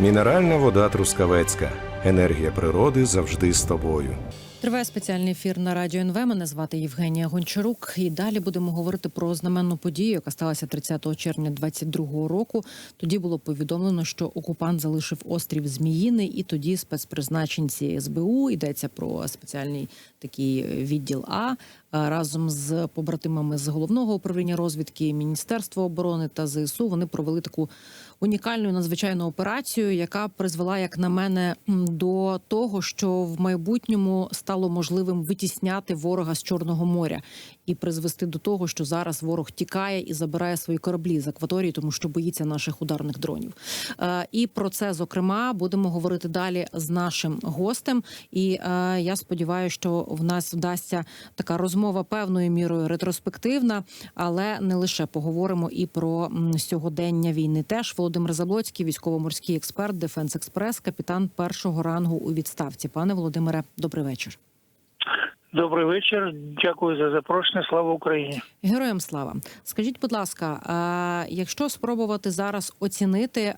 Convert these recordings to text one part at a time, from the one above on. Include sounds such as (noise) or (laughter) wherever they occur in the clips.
Мінеральна вода Трускавецька. Енергія природи завжди з тобою. Триває спеціальний ефір на радіо НВ. Мене звати Євгенія Гончарук. І далі будемо говорити про знаменну подію, яка сталася 30 червня 22-го року. Тоді було повідомлено, що окупант залишив острів Зміїний, і тоді спецпризначенці СБУ йдеться про спеціальний такий відділ А разом з побратимами з головного управління розвідки Міністерства оборони та ЗСУ. Вони провели таку унікальну і надзвичайну операцію, яка призвела, як на мене, до того, що в майбутньому стало можливим витісняти ворога з Чорного моря і призвести до того, що зараз ворог тікає і забирає свої кораблі з акваторії, тому що боїться наших ударних дронів. Е, І про це зокрема будемо говорити далі з нашим гостем. І е, я сподіваюся, що в нас вдасться така розмова певною мірою ретроспективна, але не лише поговоримо і про сьогодення війни. Теж Володимир Заблоцький, військово-морський експерт, Дефенс Експрес, капітан першого рангу у відставці. Пане Володимире, добрий вечір. Добрий вечір. Дякую за запрошення. Слава Україні. Героям слава. Скажіть, будь ласка, е, якщо спробувати зараз оцінити, е,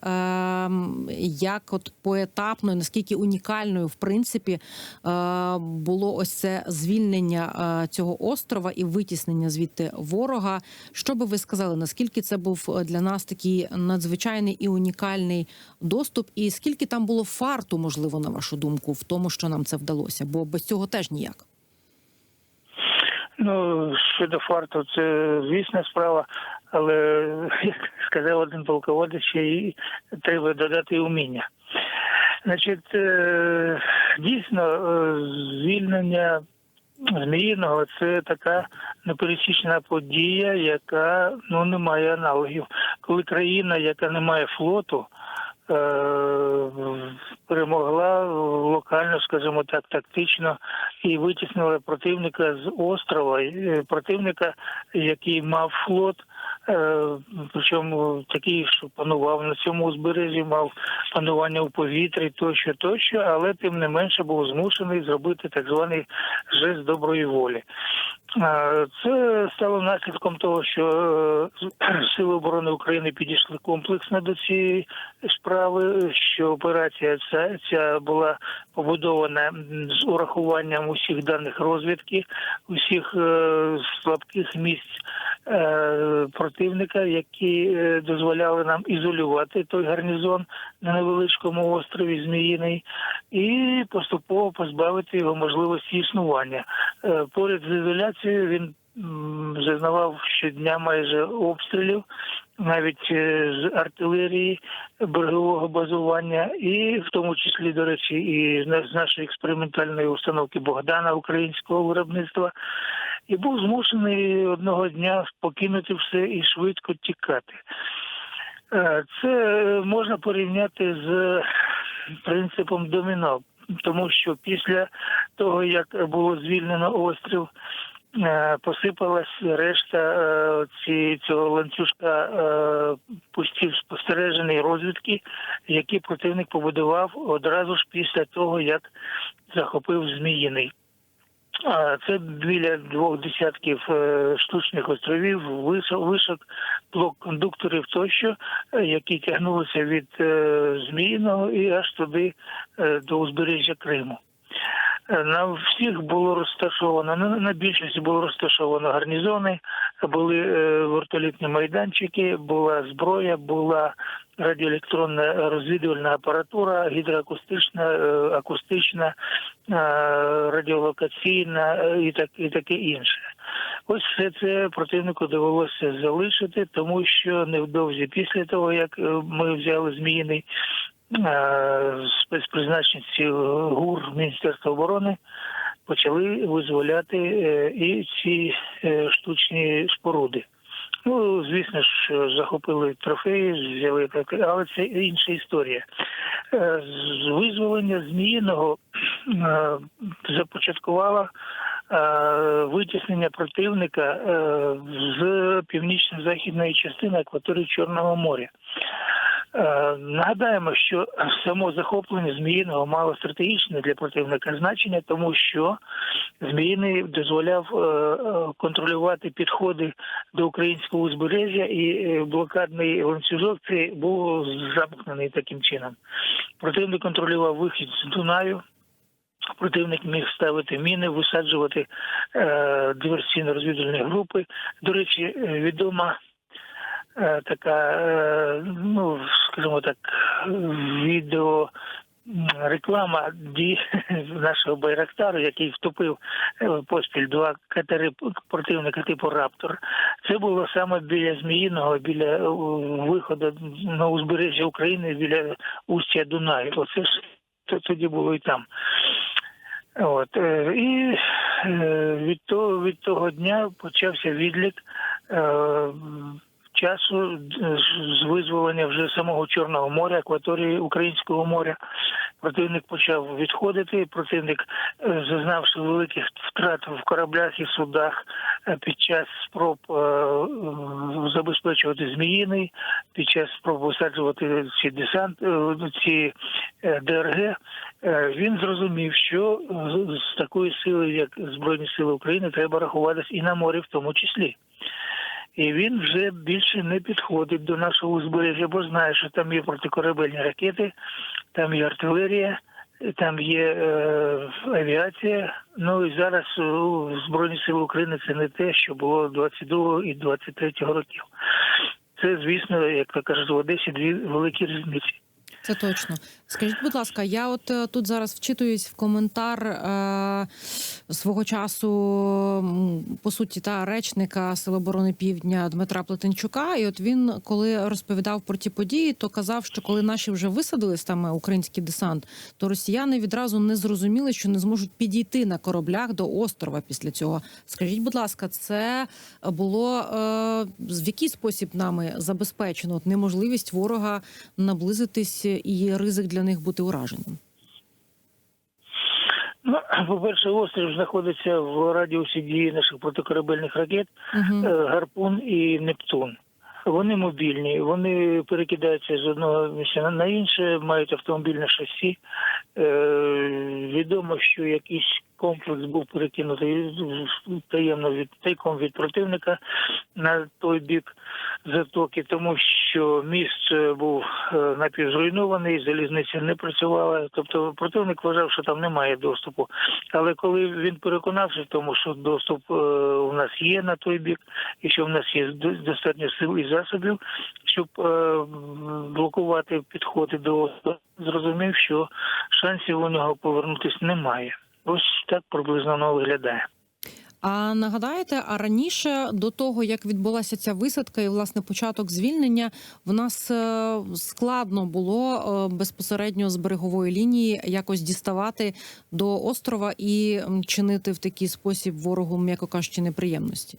як от поетапно, наскільки унікальною в принципі е, було ось це звільнення цього острова і витіснення звідти ворога, що би ви сказали, наскільки це був для нас такий надзвичайний і унікальний доступ, і скільки там було фарту, можливо, на вашу думку, в тому, що нам це вдалося? Бо без цього теж ніяк. Ну щодо фарту, це звісна справа, але як сказав один полководець, ще й треба додати уміння. Значить, е, дійсно, е, звільнення Зміїного це така непересічна подія, яка ну не має аналогів. Коли країна, яка не має флоту, перемогла локально, скажімо так, тактично і витіснила противника з острова, е, противника, який мав флот. Е, Причому такий, що панував на цьому узбережжі, мав панування у повітрі, тощо, тощо, але тим не менше був змушений зробити так званий жест доброї волі. Е, Це стало наслідком того, що е, Сили оборони України підійшли комплексно до цієї справи, що операція ця, ця була побудована з урахуванням усіх даних розвідки, усіх е, слабких місць е, противника, які е, дозволяли нам ізолювати той гарнізон на невеличкому острові Зміїний, і поступово позбавити його можливості існування. Е, Поряд з ізоляцією він зазнавав щодня майже обстрілів, навіть е, з артилерії берегового базування, і в тому числі, до речі, і з нашої експериментальної установки Богдана українського виробництва. І був змушений одного дня покинути все і швидко тікати. Е, Це можна порівняти з принципом доміно, тому що після того, як було звільнено острів, посипалась решта е, ці, цього ланцюжка е, пустів спостереженої розвідки, які противник побудував одразу ж після того, як захопив Зміїний. Це біля двох десятків е, штучних островів, вишок, блок кондукторів тощо, е, які тягнулися від е, Зміїного і аж туди е, до узбережжя Криму. На всіх було розташовано, на, більшості було розташовано гарнізони, були е, вертолітні майданчики, була зброя, була радіоелектронна розвідувальна апаратура, гідроакустична, е, акустична, е, радіолокаційна і так і таке інше. Ось все це противнику довелося залишити, тому що невдовзі після того, як ми взяли зміїний спецпризначенці ГУР Міністерства оборони почали визволяти е, і ці е, штучні споруди. Ну, звісно ж, захопили трофеї, взяли але це інша історія. Е, З визволення Зміїного е, започаткувала е, витіснення противника е, з північно-західної частини акваторії Чорного моря. Е, Нагадаємо, що само захоплення Зміїного мало стратегічне для противника значення, тому що Зміїний дозволяв е, е, контролювати підходи до українського узбережжя, і блокадний ланцюжок цей був замкнений таким чином. Противник контролював вихід з Дунаю. Противник міг ставити міни, висаджувати е, диверсійно-розвідувальні групи. До речі, відома така, е, ну скажімо так, відео. Реклама дій (laughs) нашого Байрактару, який втопив е, поспіль два катери противника типу Раптор. Це було саме біля Зміїного, біля е, виходу на узбережжя України, біля устя Дунаю. Оце ж то- тоді було і там. От е, і е, від того від того дня почався відлік е, часу з- з визволення вже самого Чорного моря, акваторії Українського моря. Противник почав відходити. Противник, е, зазнавши великих втрат в кораблях і судах е, під час спроб е, е, забезпечувати зміїний, під час спроб висаджувати ці десант, е, ці е, ДРГ, е, він зрозумів, що з такою силою, як Збройні Сили України, треба рахуватись і на морі в тому числі. І він вже більше не підходить до нашого узбережжя, бо знає, що там є протикорабельні ракети, там є артилерія, там є е, авіація. Ну і зараз у Збройні Сили України це не те, що було 22 і 23 років. Це, звісно, як то кажуть, в Одесі дві великі різниці. Це точно. Скажіть, будь ласка, я от е, тут зараз вчитуюсь в коментар е, свого часу, по суті, та речника Сил оборони Півдня Дмитра Плетенчука. І от він, коли розповідав про ті події, то казав, що коли наші вже висадились там е, український десант, то росіяни відразу не зрозуміли, що не зможуть підійти на кораблях до острова після цього. Скажіть, будь ласка, це було е, в який спосіб нами забезпечено от неможливість ворога наблизитись і ризик для них бути ураженим? Ну, (clears throat) по-перше, острів знаходиться в радіусі дії наших протикорабельних ракет Угу. Гарпун і Нептун. Вони мобільні, вони перекидаються з одного місця на- інше, мають автомобільне шасі. Е, відомо, що якийсь комплекс був перекинутий таємно від тайком від противника на той бік затоки, тому що міст е, був е, напівзруйнований, залізниця не працювала. Тобто противник вважав, що там немає доступу. Але коли він переконався тому, що доступ е, у нас є на той бік, і що в нас є до- достатньо сил і засобів, щоб блокувати підходи до зрозумів, що шансів у нього повернутися немає. Ось так приблизно воно виглядає. А нагадаєте, а раніше до того як відбулася ця висадка і власне початок звільнення, в нас е, складно було е, безпосередньо з берегової лінії якось діставати до острова і чинити в такий спосіб ворогу, м'яко кажучи, неприємності.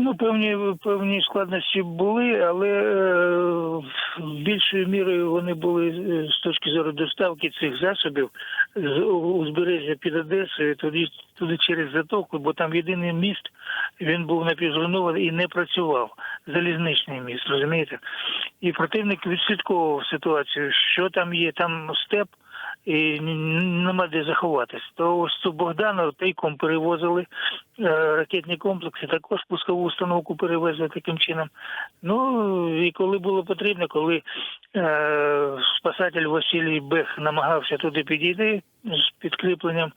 Ну, певні певні складності були, але е, більшою мірою вони були е, з точки зору доставки цих засобів з узбережжя під Одесою, туди, туди через затоку, бо там єдиний міст, він був напівзруйнований і не працював. Залізничний міст, розумієте? І противник відслідковував ситуацію, що там є, там степ. І нема де заховатись. То ось цю Богдана тайком перевозили ракетні комплекси, також пускову установку перевезли таким чином. Ну і коли було потрібно, коли е, спасатель Василій Бех намагався туди підійти з підкріпленням,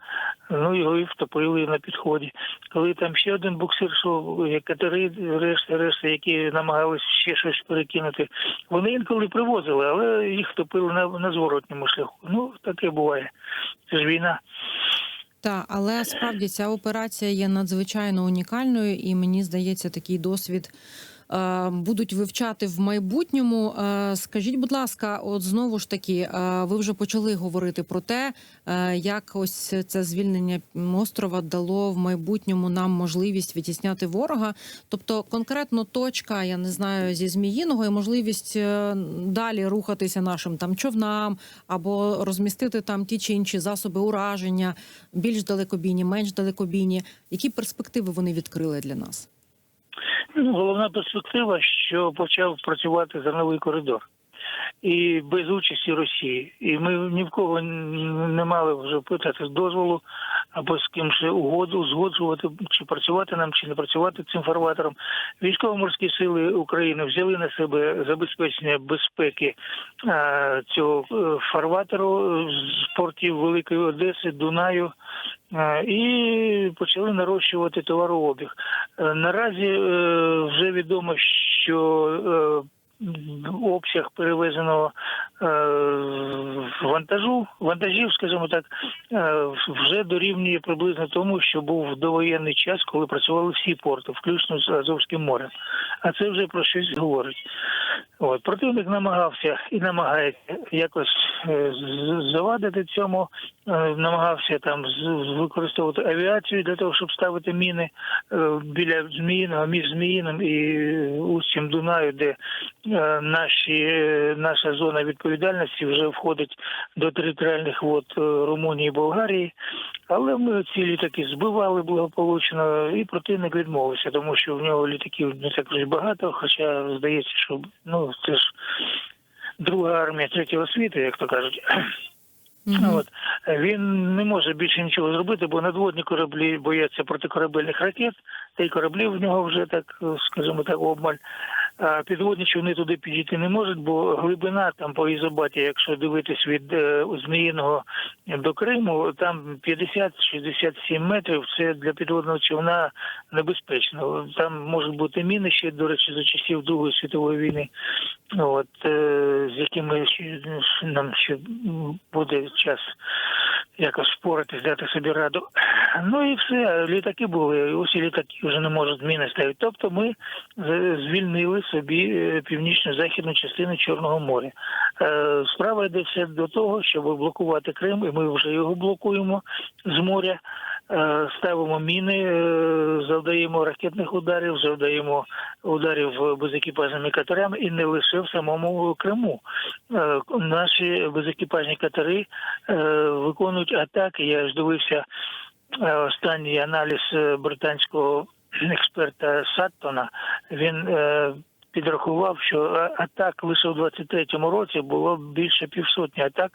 ну його і втопили на підході. Коли там ще один буксир, що катери, решта, решта, які намагалися ще щось перекинути, вони інколи привозили, але їх втопили на, на зворотньому шляху. Ну таке буває. Це ж війна. Так, але справді ця операція є надзвичайно унікальною, і мені здається, такий досвід будуть вивчати в майбутньому. Е, скажіть, будь ласка, от знову ж таки, е, ви вже почали говорити про те, е, як ось це звільнення острова дало в майбутньому нам можливість відтісняти ворога. Тобто, конкретно точка, я не знаю, зі Зміїного і можливість е, далі рухатися нашим там човнам або розмістити там ті чи інші засоби ураження, більш далекобійні, менш далекобійні. Які перспективи вони відкрили для нас? Ну, головна перспектива, що почав працювати зерновий коридор. і без участі Росії. І ми ні в кого не мали вже питати дозволу або з ким ще угоду узгоджувати, чи працювати нам, чи не працювати цим фарватером. Військово-морські сили України взяли на себе забезпечення безпеки е, цього е, фарватеру з портів Великої Одеси, Дунаю. Е, І почали нарощувати товарообіг. Наразі вже відомо, що обсяг перевезеного е, вантажу, вантажів, скажімо так, е, вже дорівнює приблизно тому, що був довоєнний час, коли працювали всі порти, включно з Азовським морем. А це вже про щось говорить. От противник намагався і намагається якось завадити цьому, е, намагався там використовувати авіацію для того, щоб ставити міни е, біля Зміїного, між Зміїним і устям Дунаю, де е, наші, е, наша зона відповідальності вже входить до територіальних вод е, Румунії і Болгарії. Але ми ці літаки збивали благополучно, і противник відмовився, тому що в нього літаків не так багато, хоча здається, що ну це ж друга армія третього світу, як то кажуть. Мгм. От він не може більше нічого зробити, бо надводні кораблі бояться протикорабельних ракет, та й кораблів в нього вже так, скажімо так, обмаль. Підводні човни туди підійти не можуть, бо глибина там по ізобаті, якщо дивитись від е, Зміїного до Криму, там 50-67 метрів. Це для підводного човна небезпечно. Там можуть бути міни ще, до речі, за часів Другої світової війни, от е, з якими нам ще буде час якось впоратись, дати собі раду. Ну і все, літаки були, усі літаки вже не можуть міни ставити. Тобто ми звільнили собі е, північно-західну частину Чорного моря. Е, Справа йде все до того, щоб блокувати Крим, і ми вже його блокуємо з моря. Е, Ставимо міни, завдаємо ракетних ударів, завдаємо ударів безекіпажними катерами і не лише в самому Криму. Наші безекіпажні катери виконують атаки. Я ж дивився останній аналіз британського (clears throat) експерта Саттона. Він підрахував, що атак лише в 23-му році було більше півсотні атак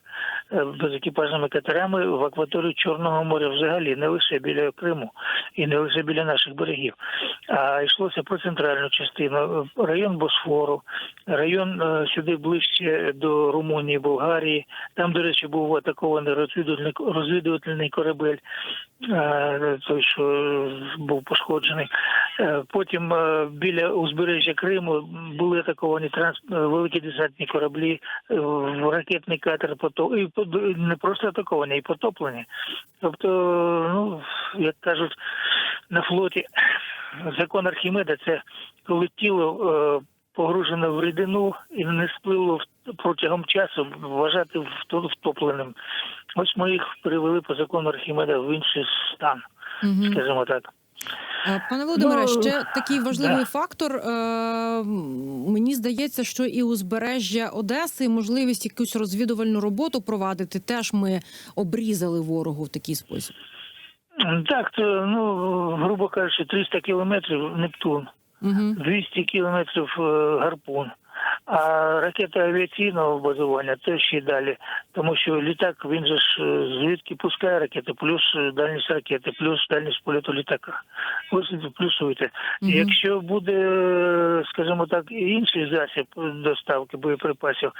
е, безекіпажними катерами в акваторії Чорного моря взагалі, не лише біля Криму і не лише біля наших берегів. А йшлося про центральну частину, район Босфору, район е, сюди ближче до Румунії, Болгарії. Там, до речі, був атакований розвідувальний, корабель, е, той, що був пошкоджений. Е, Потім е, біля узбережжя Криму були атаковані транс... е, великі десантні кораблі, е, ракетний катер потоп... і не просто атаковані, і потоплені. Тобто, ну як кажуть на флоті, закон Архімеда це коли тіло е, погружене в рідину і не сплило протягом часу, вважати вто- втопленим. Ось ми їх перевели по закону Архімеда в інший стан, Мгм. скажімо так. Е, Пане Володимире, Ну, ще такий важливий да. фактор. Е, Мені здається, що і узбережжя Одеси, можливість якусь розвідувальну роботу провадити, теж ми обрізали ворогу в такий спосіб. Так, це, ну, грубо кажучи, 300 кілометрів Нептун, Угу. 200 кілометрів е, гарпун. А ракета авіаційного базування це ще й далі, тому що літак він же ж е, звідки пускає ракети, плюс е, дальність ракети, плюс дальність польоту літака. Ось це плюсуйте. Мгм. Якщо буде, е, скажімо так, інший засіб доставки боєприпасів,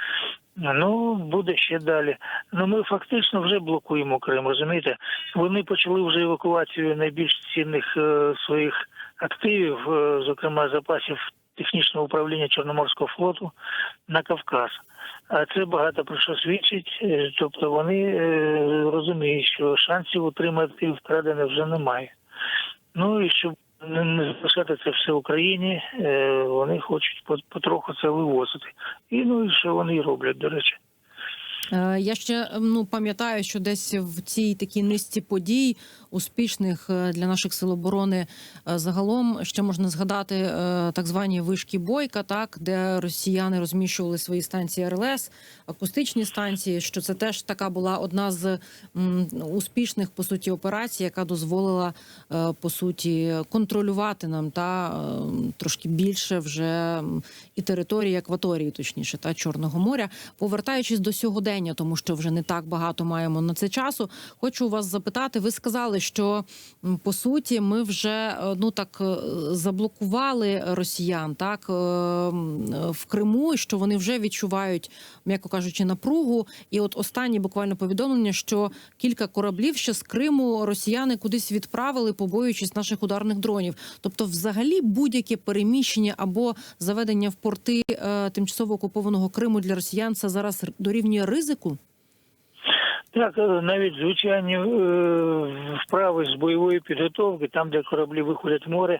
ну буде ще далі. Ну ми фактично вже блокуємо Крим, розумієте? Вони почали вже евакуацію найбільш цінних е, своїх активів, е, зокрема запасів технічного управління Чорноморського флоту на Кавказ. А це багато про що свідчить. Е, Тобто вони е, розуміють, що шансів отримати вкрадене вже немає. Ну і щоб не- запускати це все в Україні, е, вони хочуть по- потроху це вивозити. І ну і що вони роблять, до речі. Е, Я ще ну пам'ятаю, що десь в цій такій низці подій успішних е, для наших сил оборони е, загалом ще можна згадати так звані вишки бойка, так де росіяни розміщували свої станції РЛС, акустичні станції. Що це теж така була одна з успішних по суті операцій, яка дозволила по суті контролювати нам та е, трошки більше вже і території акваторії, точніше, та Чорного моря. Повертаючись до сьогодення, тому що вже не так багато маємо на це часу. Хочу вас запитати. Ви сказали, що по суті ми вже е, ну так е, заблокували росіян, так е, в Криму, що вони вже відчувають, м'яко кажучи, напругу. І от останнє буквально повідомлення, що кілька кораблів ще з Криму росіяни кудись відправили, побоюючись наших ударних дронів. Тобто, взагалі, будь-яке переміщення або заведення в порти тимчасово окупованого Криму для росіян це зараз дорівнює ризику. Так, е, навіть звичайні е, вправи з бойової підготовки, там, де кораблі виходять в море,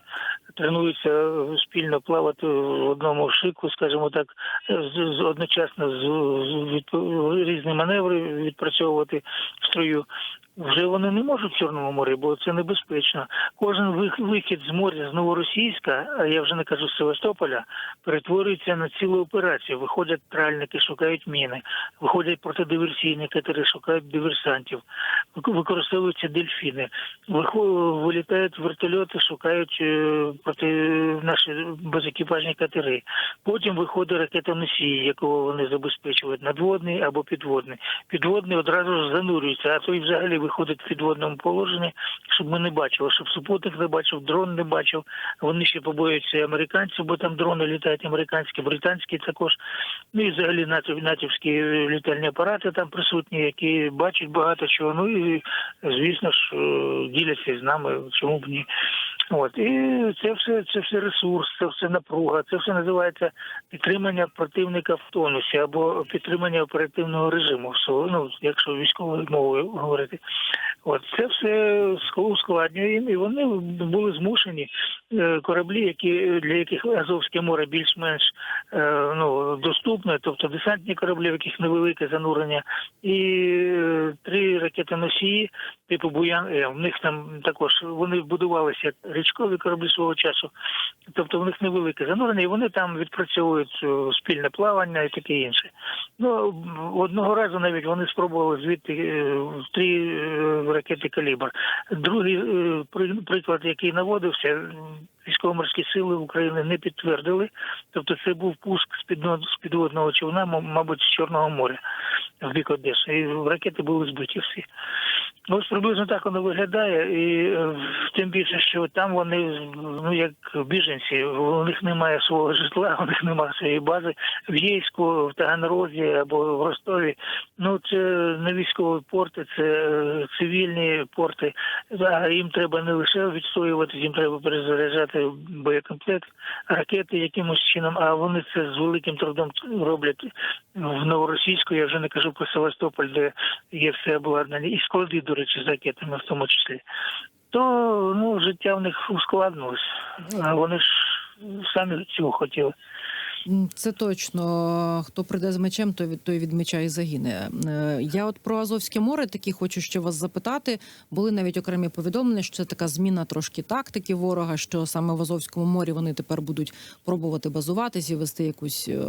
тренуються е, спільно плавати в одному шику, скажімо так, з, одночасно з, різні маневри відпрацьовувати в строю. Вже вони не можуть в Чорному морі, бо це небезпечно. Кожен вихід з моря з Новоросійська, а я вже не кажу з Севастополя, перетворюється на цілу операцію. Виходять тральники, шукають міни, виходять протидиверсійні катери, шукають диверсантів, використовуються дельфіни, вилітають вертольоти, шукають е, проти наші безекіпажні катери. Потім виходить ракетоносії, якого вони забезпечують, надводний або підводний. Підводний одразу ж занурюється, а то і взагалі виходить в підводному положенні, щоб ми не бачили, щоб супутник не бачив, дрон не бачив. Вони ще побоюються американців, бо там дрони літають американські, британські також. Ну і взагалі натів, натівські літальні апарати там присутні, які бачать багато чого. Ну і звісно ж е, діляться з нами, чому б ні. От і це все це все ресурс, це все напруга, це все називається підтримання противника в тонусі або підтримання оперативного режиму. Ну, якщо військовою мовою говорити, от це все ск- ускладнює їм, і вони були змушені е, кораблі, які для яких Азовське море більш-менш е, ну доступне, тобто десантні кораблі, в яких невелике занурення, і е, три ракетоносії типу Буян. В них там також вони будувалися як річкові кораблі свого часу, тобто в них невелике занурення, і вони там відпрацьовують е, спільне плавання і таке інше. Ну одного разу навіть вони спробували звідти е, три е, ракети калібр. Другий приклад, який наводився, військово-морські сили України не підтвердили. Тобто це був пуск з підводного човна, мабуть, з Чорного моря в бік Одеси. І ракети були збиті всі. Ну, приблизно так воно виглядає, і е, тим більше, що там вони ну як біженці, у них немає свого житла, у них немає своєї бази в Єйську, в Таганрозі або в Ростові. Ну це не військові порти, це е, цивільні порти. А їм треба не лише відстоювати, їм треба перезаряджати боєкомплект, ракети якимось чином. А вони це з великим трудом роблять в Новоросійську. Я вже не кажу про Севастополь, де є все обладнання, і склади, до речі, з ракетами в тому числі. То ну життя в них ускладнилось. Вони ж самі цього хотіли. Це точно. Хто прийде з мечем, той від той від меча і загине. Е, Я от про Азовське море таки хочу ще вас запитати. Були навіть окремі повідомлення, що це така зміна трошки тактики ворога. Що саме в Азовському морі вони тепер будуть пробувати базуватись і вести якусь е,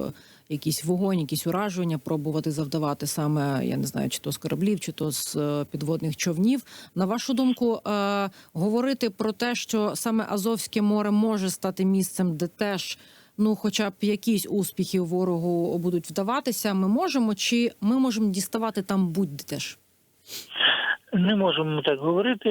якийсь вогонь, якісь ураження, пробувати завдавати саме я не знаю, чи то з кораблів, чи то з е, підводних човнів. На вашу думку, говорити про те, що саме Азовське море може стати місцем, де теж ну, хоча б якісь успіхи ворогу будуть вдаватися, ми можемо, чи ми можемо діставати там будь-де теж? Не можемо так говорити.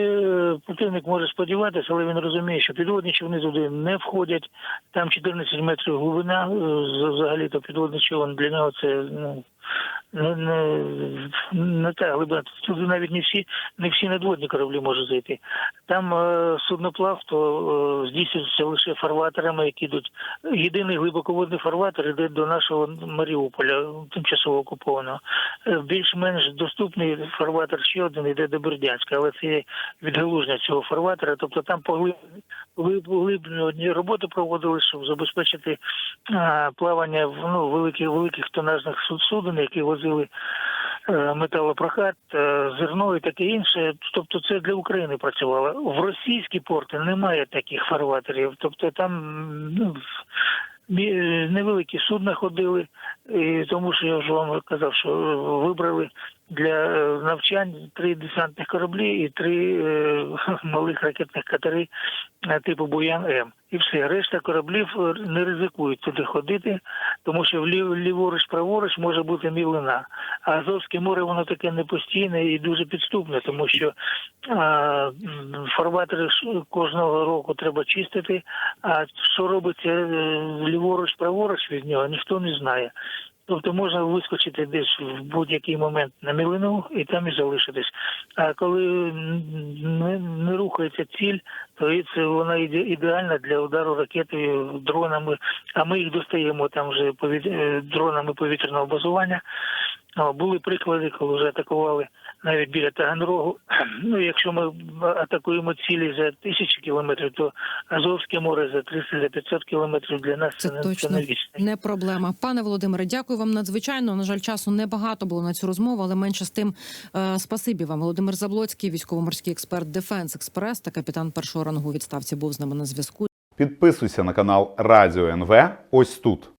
Противник може сподіватися, але він розуміє, що підводні човни туди не входять. Там 14 метрів глибина. е, Взагалі то підводний човен для нього це ну не, не, не та глибина. Туди навіть не всі не всі надводні кораблі можуть зайти. Там е, судноплавство е, здійснюється лише фарватерами, які йдуть. Єдиний глибоководний фарватер йде до нашого Маріуполя, тимчасово окупованого. Е, Більш-менш доступний фарватер ще один йде до Бердянська, але це відгалуження цього фарватера. Тобто там поглиб- поглиблені роботи проводили, щоб забезпечити а, плавання в ну, великих великих тонажних суд- суден, які возили е, металопрокат, е, зерно і таке інше. Тобто це для України працювало. В російські порти немає таких фарватерів. Тобто там ну, невеликі судна ходили, і тому що я вже вам казав, що е, вибрали для е, навчань три десантних кораблі і три е, (laughs) малих ракетних катери е, типу Буян М. І все, решта кораблів е, не ризикують туди ходити, тому що ліворуч, праворуч може бути мілина. А Азовське море воно таке непостійне і дуже підступне, тому що а, фарватери кожного року треба чистити. А що робиться е, ліворуч, праворуч від нього, ніхто не знає. Тобто можна вискочити десь в будь-який момент на мілину і там і залишитись. А коли не, не рухається ціль, то це вона іде ідеальна для удару ракетою дронами. А ми їх достаємо там вже повіт... е, дронами повітряного базування. Були приклади, коли вже атакували навіть біля Таганрогу. (clears throat) Ну, якщо ми атакуємо цілі за тисячі кілометрів, то Азовське море за 300 за 500 кілометрів для нас Це це, не- точно не відстань. не проблема. Пане Володимире, дякую вам надзвичайно. На жаль, часу небагато було на цю розмову, але менше з тим. Е, спасибі вам. Володимир Заблоцький, військово-морський експерт Дефенс Експрес та капітан першого рангу відставці був з нами на зв'язку. Підписуйся на канал Радіо НВ ось тут.